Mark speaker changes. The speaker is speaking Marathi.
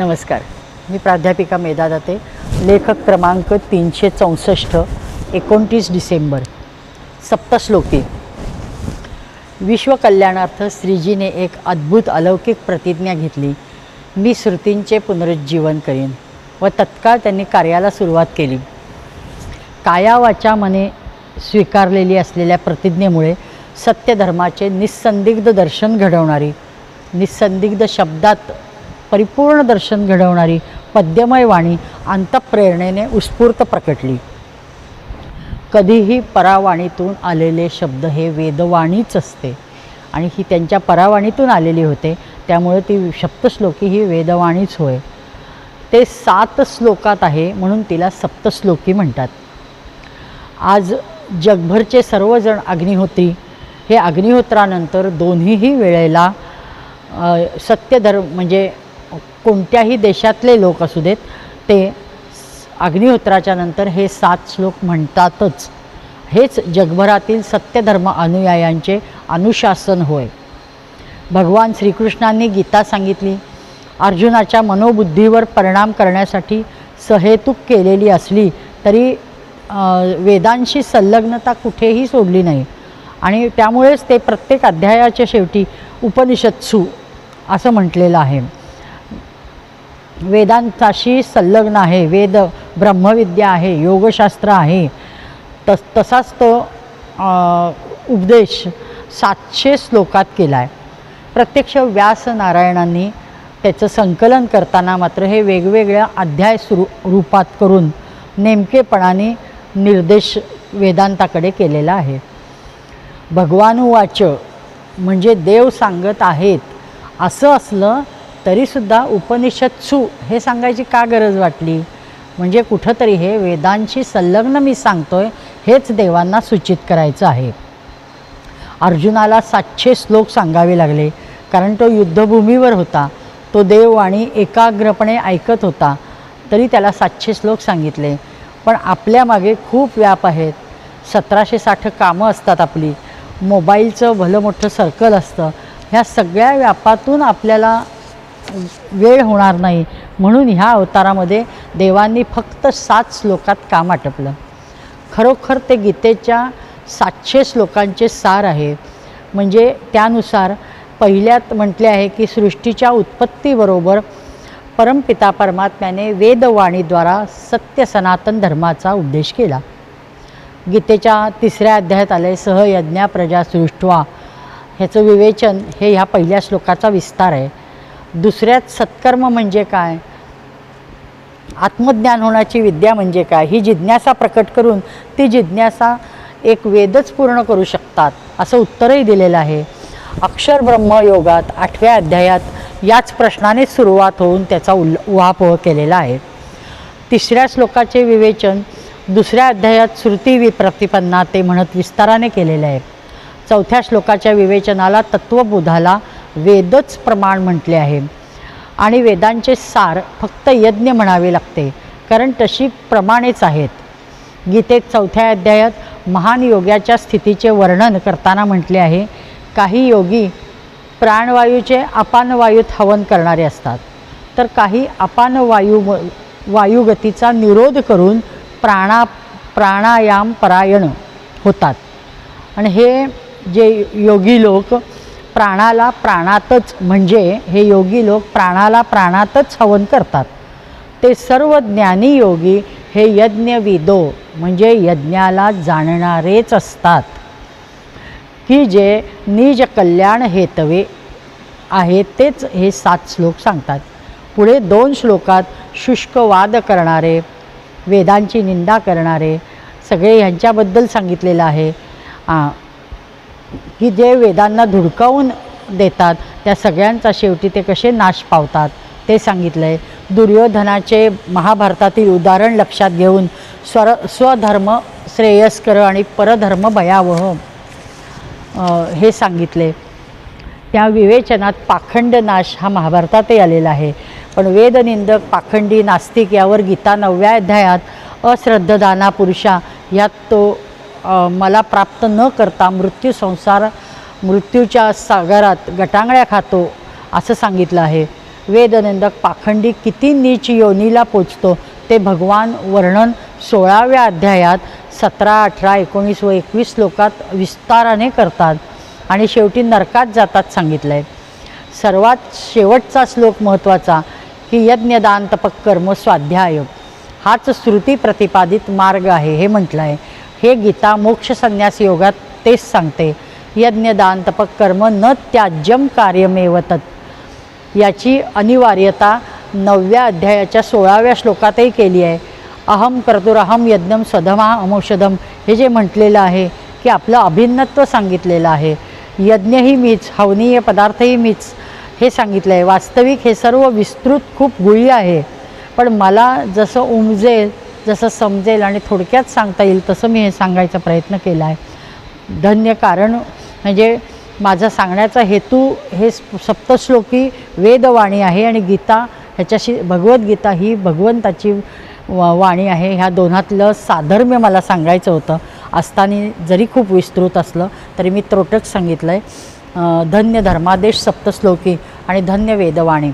Speaker 1: नमस्कार. मी प्राध्यापिका मेधा दाते लेखक क्रमांक तीनशे चौसष्ट एकोणतीस डिसेंबर. सप्तश्लोकी. विश्वकल्याणार्थ श्रीजीने एक अद्भुत अलौकिक प्रतिज्ञा घेतली. मी श्रुतींचे पुनरुज्जीवन करीन व तत्काळ त्यांनी कार्याला सुरुवात केली. कायावाच्या मने स्वीकारलेली असलेल्या प्रतिज्ञेमुळे सत्यधर्माचे निस्संदिग्ध दर्शन घडवणारी निस्संदिग्ध शब्दात परिपूर्ण दर्शन घडवणारी पद्यमय वाणी अंतप्रेरणेने उत्स्फूर्त प्रकटली. कधीही परावाणीतून आलेले शब्द हे वेदवाणीच असते आणि ही त्यांच्या परावाणीतून आलेली होते त्यामुळे ती सप्तश्लोकी ही वेदवाणीच होय. ते सात श्लोकात आहे म्हणून तिला सप्तश्लोकी म्हणतात. आज जगभरचे सर्वजण अग्निहोत्री हे अग्निहोत्रानंतर दोन्हीही वेळेला सत्यधर्म म्हणजे कोणत्याही देशातले लोक असू देत ते अग्निहोत्राच्या नंतर हे सात श्लोक म्हणतातच. हेच जगभरातील सत्यधर्म अनुयायांचे अनुशासन होय. भगवान श्रीकृष्णांनी गीता सांगितली अर्जुनाच्या मनोबुद्धीवर परिणाम करण्यासाठी सहेतूक केलेली असली तरी वेदांशी संलग्नता कुठेही सोडली नाही. आणि त्यामुळेच ते प्रत्येक अध्यायाच्या शेवटी उपनिषत्सू असं म्हटलेलं आहे. वेदांताशी संलग्न आहे. वेद ब्रह्मविद्या आहे योगशास्त्र आहे. तस तसाच तो उपदेश सातशे श्लोकात केला आहे प्रत्यक्ष व्यास नारायणांनी त्याचं संकलन करताना मात्र हे वेगवेगळ्या अध्याय सुरू रूपात करून नेमकेपणाने निर्देश वेदांताकडे केलेला आहे. भगवानुवाच म्हणजे देव सांगत आहेत असं असलं तरीसुद्धा उपनिषत्सू हे सांगायची का गरज वाटली? म्हणजे कुठंतरी हे वेदांशी संलग्न मी सांगतोय हेच देवांना सूचित करायचं आहे. अर्जुनाला सातशे श्लोक सांगावे लागले कारण तो युद्धभूमीवर होता. तो देववाणी एकाग्रपणे ऐकत होता तरी त्याला सातशे श्लोक सांगितले. पण आपल्यामागे खूप व्याप आहेत. सतराशे साठ कामं असतात आपली. मोबाईलचं भलं मोठं सर्कल असतं. ह्या सगळ्या व्यापातून आपल्याला वेळ होणार नाही. म्हणून ह्या अवतारामध्ये देवांनी फक्त सात श्लोकात काम आटपलं. खरोखर ते गीतेच्या सातशे श्लोकांचे सार आहे. म्हणजे त्यानुसार पहिल्यात म्हटले आहे की सृष्टीच्या उत्पत्तीबरोबर परमपिता परमात्म्याने वेदवाणीद्वारा सत्य सनातन धर्माचा उद्देश केला. गीतेच्या तिसऱ्या अध्यायात आले सहयज्ञा प्रजा सृष्टवा. ह्याचं विवेचन हे ह्या पहिल्या श्लोकाचा विस्तार आहे. दुसऱ्यात सत्कर्म म्हणजे काय? आत्मज्ञान होण्याची विद्या म्हणजे काय? ही जिज्ञासा प्रकट करून ती जिज्ञासा एक वेदच पूर्ण करू शकतात असं उत्तरही दिलेलं आहे. अक्षर ब्रह्मयोगात आठव्या अध्यायात याच प्रश्नाने सुरुवात होऊन त्याचा उल् उहापोह केलेला आहे. तिसऱ्या श्लोकाचे विवेचन दुसऱ्या अध्यायात श्रुती विप्रतिपन्ना ते म्हणत विस्ताराने केलेले आहे. चौथ्या श्लोकाच्या विवेचनाला तत्त्वबोधाला वेदच प्रमाण म्हटले आहे. आणि वेदांचे सार फक्त यज्ञ म्हणावे लागते कारण तशी प्रमाणेच आहेत. गीतेत चौथ्या अध्यायात महान योग्याच्या स्थितीचे वर्णन करताना म्हटले आहे काही योगी प्राणवायूचे अपानवायूत हवन करणारे असतात. तर काही अपानवायू वायुगतीचा निरोध करून प्राणा प्राणायाम परायण होतात. आणि हे जे योगी लोक प्राणाला प्राणातच म्हणजे हे योगी लोक प्राणाला प्राणातच हवन करतात. ते सर्व ज्ञानी योगी हे यज्ञविदो म्हणजे यज्ञाला जाणणारेच असतात. की जे निज कल्याण हेतवे आहे तेच हे सात श्लोक सांगतात. पुढे दोन श्लोकात शुष्क वाद करणारे वेदांची निंदा करणारे सगळे ह्यांच्याबद्दल सांगितलेलं आहे. की जे वेदांना धुडकावून देतात त्या सगळ्यांचा शेवटी ते कसे नाश पावतात ते सांगितलं आहे दुर्योधनाचे महाभारतातील उदाहरण लक्षात घेऊन स्वर स्वधर्म श्रेयस्कर आणि परधर्म भयावह हे सांगितले. त्या विवेचनात पाखंड नाश हा महाभारतातही आलेला आहे. पण वेदनिंदक पाखंडी नास्तिक यावर गीता नवव्या अध्यायात अश्रद्धदाना पुरुषा यात तो मला प्राप्त न करता मृत्यू संसार मृत्यूच्या सागरात गटांगळ्या खातो असं सांगितलं आहे. वेदनिंदक पाखंडी किती नीच योनीला पोचतो ते भगवान वर्णन सोळाव्या अध्यायात सतरा अठरा एकोणीस व एकवीस श्लोकात विस्ताराने करतात आणि शेवटी नरकात जातात सांगितलं आहे सर्वात शेवटचा श्लोक महत्त्वाचा की यज्ञदान तपक कर्म स्वाध्याय. हाच श्रुती प्रतिपादित मार्ग आहे हे म्हटलं आहे हे गीता मोक्ष संन्यास योगात तेच सांगते यज्ञदान तपक कर्म न त्याज्यम कार्यमेवतत याची अनिवार्यता नवव्या अध्यायाच्या सोळाव्या श्लोकातही केली आहे. अहम कर्तुरहम यज्ञम स्वधमा अमौषधम हे जे म्हटलेलं आहे की आपलं अभिन्नत्व सांगितलेलं आहे. यज्ञही मीच हवनीय पदार्थही मीच हे सांगितलं आहे वास्तविक हे सर्व विस्तृत खूप गुळी आहे. पण मला जसं उमजेल जसं समजेल आणि थोडक्यात सांगता येईल तसं मी हे सांगायचा प्रयत्न केला आहे धन्य कारण म्हणजे माझा सांगण्याचा हेतू हे सप्तश्लोकी वेदवाणी आहे आणि गीता ह्याच्याशी भगवद्गीता ही भगवंताची वा वाणी आहे. ह्या दोन्हातलं साधर्म्य मला सांगायचं होतं. असताना जरी खूप विस्तृत असलं तरी मी त्रोटक सांगितलं आहे धन्य धर्मादेश सप्तश्लोकी आणि धन्य वेदवाणी.